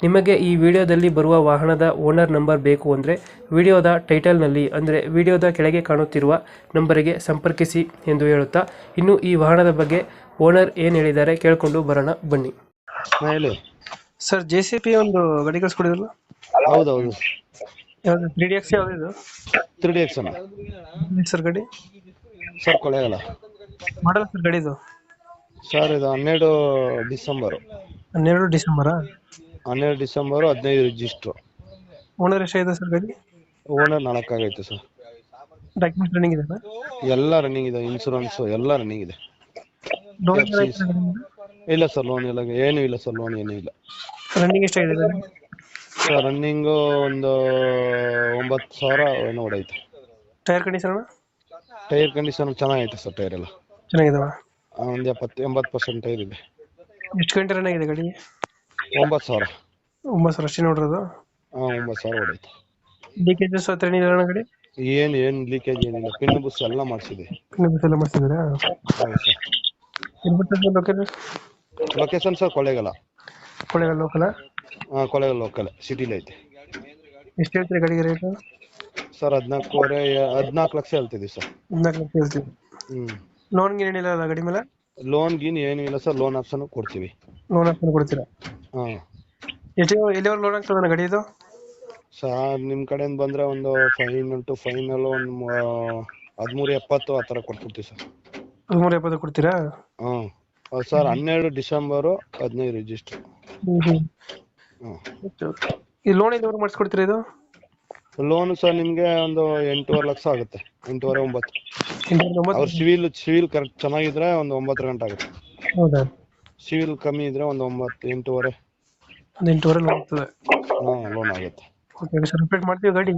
ನಿಮಗೆ ಈ ವಿಡಿಯೋದಲ್ಲಿ ಬರುವ ವಾಹನದ ಓನರ್ ನಂಬರ್ ಬೇಕು ಅಂದರೆ ವಿಡಿಯೋದ ಟೈಟಲ್ನಲ್ಲಿ ಅಂದರೆ ವಿಡಿಯೋದ ಕೆಳಗೆ ಕಾಣುತ್ತಿರುವ ನಂಬರಿಗೆ ಸಂಪರ್ಕಿಸಿ ಎಂದು ಹೇಳುತ್ತಾ ಇನ್ನು ಈ ವಾಹನದ ಬಗ್ಗೆ ಓನರ್ ಏನು ಹೇಳಿದ್ದಾರೆ ಕೇಳಿಕೊಂಡು ಬರೋಣ ಬನ್ನಿ. ಹಾ, ಹೇಳಿ ಸರ್ ಜೆ ಸಿ ಪಿ ಒಂದು ಗಾಡಿ ಕಳಿಸ್ಕೊಡಿದ್ರಲ್ಲ? ಹೌದೌದು. ಯಾವುದು ತ್ರೀ ಡಿ ಎಕ್ಸ್ ಯಾವುದು ತ್ರೀ ಡಿ ಎಕ್ಸ್ ಅಣ್ಣ. ಸರ್ ಗಾಡಿ? ಸರ್ ಕೊಳೆಯಲ್ಲ ಮಾಡಲ್ಲ ಸರ್ ಗಾಡಿದು ಸರ್ ಇದು ಹನ್ನೆರಡು ಡಿಸೆಂಬರು. ಹನ್ನೆರಡು ಡಿಸೆಂಬರಾ? ಹನ್ನೆರಡು ಡಿಸೆಂಬರ್ ಹದಿನೈದು ರಿಜಿಸ್ಟರ್. ಓನರ್ ಎಷ್ಟಾಗಿದೆ ಸರ್ ಗಾಡಿ? ಓನರ್ ನಾಲ್ಕಾಗೈತೆ ಸರ್. ಡಾಕ್ಯುಮೆಂಟ್ಸ್ ರನ್ನಿಂಗ್ ಇದೆ ಎಲ್ಲ ರನ್ನಿಂಗ್ ಇದೆ ಇನ್ಸೂರೆನ್ಸ್ ಎಲ್ಲ ರನ್ನಿಂಗ್ ಇದೆ. ಇಲ್ಲ ಸರ್ ಲೋನ್ ಇಲ್ಲ ಏನು ಇಲ್ಲ ಸರ್ ಲೋನ್ ಏನು ಇಲ್ಲ. ರನ್ನಿಂಗ್ ಎಷ್ಟಾಗಿದೆ ಸರ್ ಸರ್ ರನ್ನಿಂಗ್ ಒಂದು ಒಂಬತ್ತು ಸಾವಿರ ಏನೋ ಹೊಡೈತೆ. ಟೈರ್ ಕಂಡೀಷನ್ ಟೈರ್ ಕಂಡೀಷನ್ ಚೆನ್ನಾಗೈತೆ ಸರ್ ಟೈರ್ ಎಲ್ಲ. ಚೆನ್ನಾಗಿದಾವ? ಒಂದು ಎಪ್ಪತ್ತು ಎಂಬತ್ತು ಪರ್ಸೆಂಟ್ ಟೈರ್ ಇದೆ. ಎಷ್ಟು ಗಂಟೆ ರನ್ ಆಗಿದೆ ಗಾಡಿ? ಒಂಬತ್ತು ಸಾವಿರ. ಒಂಬತ್ತು ಸಾವಿರ ಅಷ್ಟೇ ಅದು ಹಾಂ ಒಂಬತ್ತು ಸಾವಿರ ಹೊಡೈತೆ. ಲೀಕೇಜಸ್ ಹತ್ರ ಏನಿಲ್ಲ ಅಣ್ಣ ಗಾಡಿ ಏನು ಏನು ಲೀಕೇಜ್ ಏನಿಲ್ಲ. ಪಿನ್ ಬುಸ್ ಎಲ್ಲ ಮಾಡಿಸಿದೆ. ಪಿನ್ ಬಸ್ ಎಲ್ಲ ಮಾಡ್ತಿದ್ದೀರಾ ಹೌದು ಸರ್ ಎಲ್ಲಿ ಬರ್ತದೆ location location sir Kollegal Kollegal local ಹಾಂ ಕೊಳ್ಳೇಗಾಲ ಲೋಕಲ್ ಸಿಟಿಲಿ ಐತೆ. ಎಷ್ಟು ಹೇಳ್ತೀರಿ ಗಾಡಿಗೆ ರೇಟ್ ಸರ್ ಹದಿನಾಲ್ಕೂವರೆ ಹದಿನಾಲ್ಕು ಲಕ್ಷ ಹೇಳ್ತಿದ್ದೀವಿ ಸರ್ ಹದಿನಾಲ್ಕು ಲಕ್ಷ ಹೇಳ್ತೀವಿ ಹ್ಞೂ ಲೋನ್ಗೆ ಏನಿಲ್ಲ ಅಲ್ಲ ಗಾಡಿ ಮೇಲೆ? ಲೋನ್ ಗೀನ್ ಏನಿಲ್ಲ ಇಲ್ಲ ಸರ್ ಲೋನ್ ಆಪ್ಷನ್ ಕೊಡ್ತೀವಿ. ಲೋನ್ ಆಪ್ಷನ್ ಕೊಡ್ತೀರಾ? ಹಾಂ ಎಷ್ಟು ಎಲ್ಲಿವರೆಗೆ ಲೋನ್ ಆಗ್ತದೆ ಗಾಡಿ ಇದು? ಸರ್ ನಿಮ್ಮ ಕಡೆಯಿಂದ ಬಂದರೆ ಒಂದು ಫೈನಲ್ ಟು ಫೈನಲ್ ಒಂದು ಹದಿಮೂರು ಎಪ್ಪತ್ತು ಆ ಥರ ಕೊಟ್ಬಿಡ್ತೀವಿ ಸರ್. ಹದಿಮೂರು ಎಪ್ಪತ್ತು ಕೊಡ್ತೀರಾ? ಹಾಂ ಸರ್ ಹನ್ನೆರಡು ಡಿಸೆಂಬರು ಹದಿನೈದು ರಿಜಿಸ್ಟರ್ ಹ್ಞೂ ಈ ಲೋನ್ ಎಲ್ಲಿವರೆಗೆ ಮಾಡಿಸ್ಕೊಡ್ತೀರಾ ಇದು? ಲೋನ್ ಸರ್ ನಿಮಗೆ ಒಂದು ಎಂಟೂವರೆ ಲಕ್ಷ ಆಗುತ್ತೆ. ಎಂಟೂವರೆ ಒಂಬತ್ತು. ಎಂಟುನೂರ ಅವ್ರ ತೊಂಬತ್ತು ಸಿವಿಲ್ ಸಿವಿಲ್ ಕರೆಕ್ಟ್ ಚೆನ್ನಾಗಿದ್ರೆ ಒಂದು ಒಂಬತ್ತು ಗಂಟೆ ಆಗುತ್ತೆ. ಹೌದಾ? ಸಿವಿಲ್ ಕಮ್ಮಿ ಇದ್ರೆ ಒಂದು ಒಂಬತ್ತು ಎಂಟೂವರೆ. ಒಂದು ಎಂಟೂವರೆ ಲೋನ್ ಆಗ್ತದೆ ಹಾಂ ಲೋನ್ ಆಗುತ್ತೆ. ಓಕೆ ಸರ್ ರಿಪೇಟ್ ಮಾಡ್ತೀವಿ ಗಾಡಿ?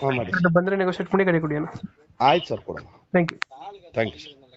ಹಾಂ ಮಾಡಿ. ಬಂದರೆ ನೆಗೋಷಿಯೇಟ್ ಮಾಡಿ ಗಾಡಿ ಕೊಡಿ ಅಣ್ಣ. ಆಯ್ತು ಸರ್ ಕೊಡೋಣ thank you thank you sir